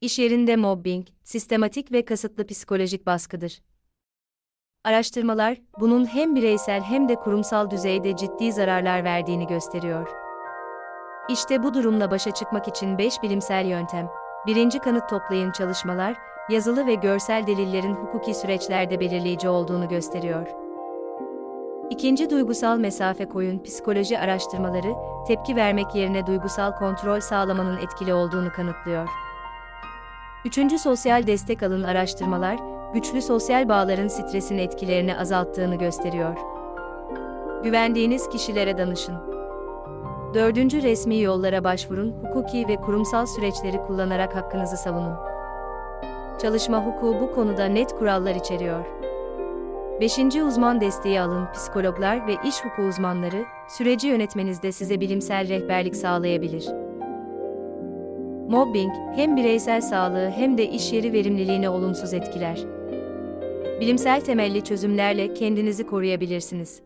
İş yerinde mobbing, sistematik ve kasıtlı psikolojik baskıdır. Araştırmalar, bunun hem bireysel hem de kurumsal düzeyde ciddi zararlar verdiğini gösteriyor. İşte bu durumla başa çıkmak için 5 bilimsel yöntem. Birinci kanıt toplayın çalışmalar, yazılı ve görsel delillerin hukuki süreçlerde belirleyici olduğunu gösteriyor. İkinci duygusal mesafe koyun psikoloji araştırmaları, tepki vermek yerine duygusal kontrol sağlamanın etkili olduğunu kanıtlıyor. Üçüncü sosyal destek alın araştırmalar, güçlü sosyal bağların stresin etkilerini azalttığını gösteriyor. Güvendiğiniz kişilere danışın. Dördüncü resmi yollara başvurun, hukuki ve kurumsal süreçleri kullanarak hakkınızı savunun. Çalışma hukuku bu konuda net kurallar içeriyor. Beşinci uzman desteği alın, psikologlar ve iş hukuku uzmanları, süreci yönetmenizde size bilimsel rehberlik sağlayabilir. Mobbing, hem bireysel sağlığı hem de iş yeri verimliliğini olumsuz etkiler. Bilimsel temelli çözümlerle kendinizi koruyabilirsiniz.